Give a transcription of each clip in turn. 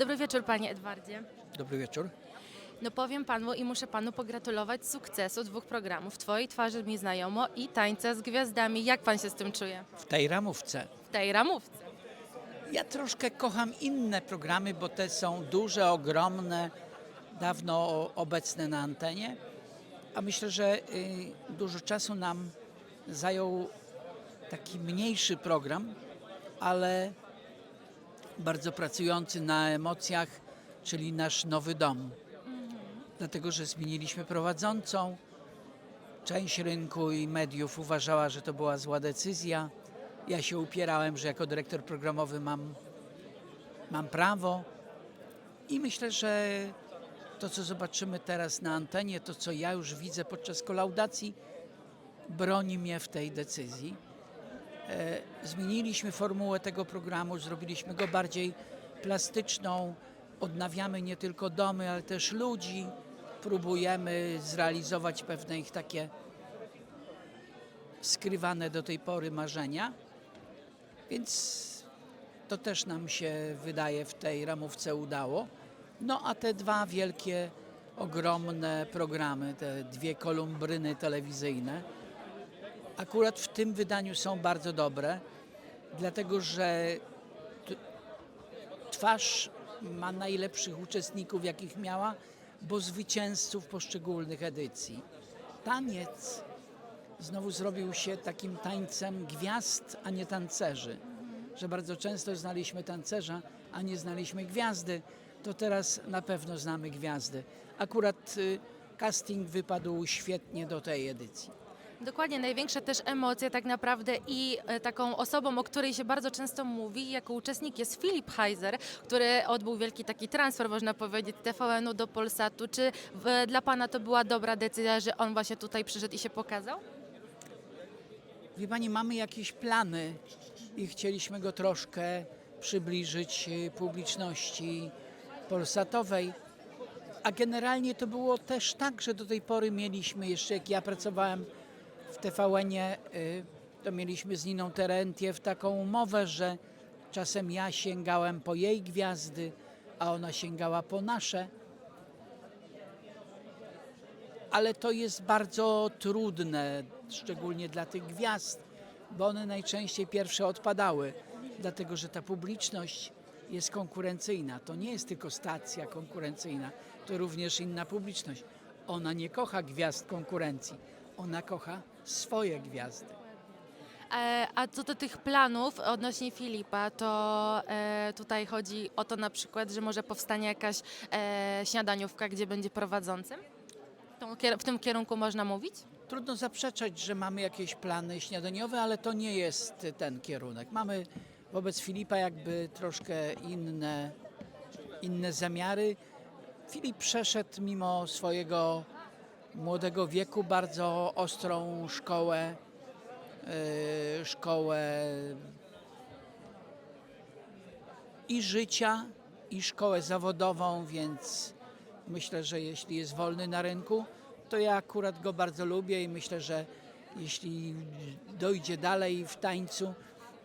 Dobry wieczór, panie Edwardzie. Dobry wieczór. No powiem panu i muszę panu pogratulować sukcesu dwóch programów. Twojej twarzy mi znajomo i tańca z gwiazdami. Jak pan się z tym czuje? W tej ramówce. W tej ramówce. Ja troszkę kocham inne programy, bo te są duże, ogromne, dawno obecne na antenie. A myślę, że y, dużo czasu nam zajął taki mniejszy program, ale bardzo pracujący na emocjach, czyli nasz nowy dom. Dlatego, że zmieniliśmy prowadzącą. Część rynku i mediów uważała, że to była zła decyzja. Ja się upierałem, że jako dyrektor programowy mam, mam prawo. I myślę, że to, co zobaczymy teraz na antenie, to, co ja już widzę podczas kolaudacji, broni mnie w tej decyzji. E, zmieniliśmy formułę tego programu, zrobiliśmy go bardziej plastyczną. Odnawiamy nie tylko domy, ale też ludzi. Próbujemy zrealizować pewne ich takie skrywane do tej pory marzenia. Więc to też nam się wydaje w tej ramówce udało. No a te dwa wielkie, ogromne programy, te dwie kolumbryny telewizyjne, akurat w tym wydaniu są bardzo dobre, dlatego że twarz ma najlepszych uczestników, jakich miała, bo zwycięzców poszczególnych edycji. Taniec znowu zrobił się takim tańcem gwiazd, a nie tancerzy. Że bardzo często znaliśmy tancerza, a nie znaliśmy gwiazdy, to teraz na pewno znamy gwiazdy. Akurat y, casting wypadł świetnie do tej edycji. Dokładnie, największe też emocje tak naprawdę i e, taką osobą, o której się bardzo często mówi jako uczestnik jest Filip Heiser, który odbył wielki taki transfer, można powiedzieć, TVN-u do Polsatu. Czy dla pana to była dobra decyzja, że on właśnie tutaj przyszedł i się pokazał? Wie Pani, mamy jakieś plany i chcieliśmy go troszkę przybliżyć y, publiczności polsatowej. A generalnie to było też tak, że do tej pory mieliśmy, jeszcze jak ja pracowałem w TVN-ie, y, to mieliśmy z Niną Terentiew taką umowę, że czasem ja sięgałem po jej gwiazdy, a ona sięgała po nasze. ale to jest bardzo trudne, szczególnie dla tych gwiazd, bo one najczęściej pierwsze odpadały, dlatego że ta publiczność jest konkurencyjna. To nie jest tylko stacja konkurencyjna, to również inna publiczność. Ona nie kocha gwiazd konkurencji, ona kocha swoje gwiazdy. E, A co do tych planów odnośnie Filipa, to e, tutaj chodzi o to na przykład, że może powstanie jakaś e, śniadaniówka, gdzie będzie prowadzącym? Tą kier- W tym kierunku można mówić? Trudno zaprzeczać, że mamy jakieś plany śniadaniowe, ale to nie jest ten kierunek. Mamy wobec Filipa jakby troszkę inne, inne zamiary. Filip przeszedł mimo swojego młodego wieku bardzo ostrą szkołę, yy, szkołę i życia, i szkołę zawodową, więc myślę, że jeśli jest wolny na rynku, to ja akurat go bardzo lubię i myślę, że jeśli dojdzie dalej w tańcu,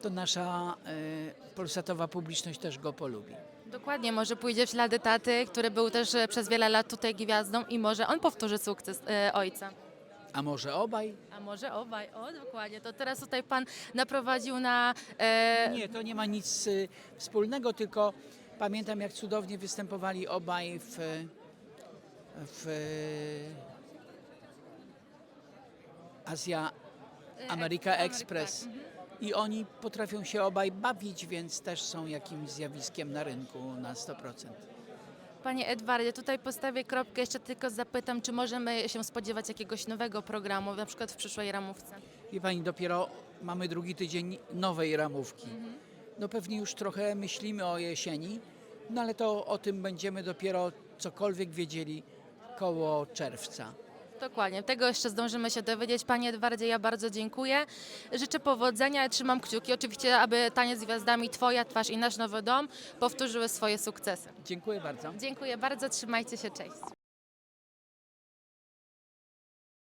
to nasza y, polsatowa publiczność też go polubi. Dokładnie, może pójdzie w ślady taty, który był też e, przez wiele lat tutaj gwiazdą i może on powtórzy sukces e, ojca. A może obaj? A może obaj, o dokładnie, to teraz tutaj pan naprowadził na... E, Nie, to nie ma nic y, wspólnego, tylko pamiętam jak cudownie występowali obaj w, w Azja America Express. I oni potrafią się obaj bawić, więc też są jakimś zjawiskiem na rynku na 100%. Panie Edwardzie, tutaj postawię kropkę, jeszcze tylko zapytam, czy możemy się spodziewać jakiegoś nowego programu, na przykład w przyszłej ramówce? Wie pani, dopiero mamy drugi tydzień nowej ramówki. No pewnie już trochę myślimy o jesieni, no ale to o tym będziemy dopiero cokolwiek wiedzieli koło czerwca. Dokładnie, tego jeszcze zdążymy się dowiedzieć. Panie Edwardzie, ja bardzo dziękuję. Życzę powodzenia, trzymam kciuki. Oczywiście, aby Taniec z Gwiazdami, Twoja twarz i Nasz Nowy Dom powtórzyły swoje sukcesy. Dziękuję bardzo. Dziękuję bardzo, trzymajcie się, cześć.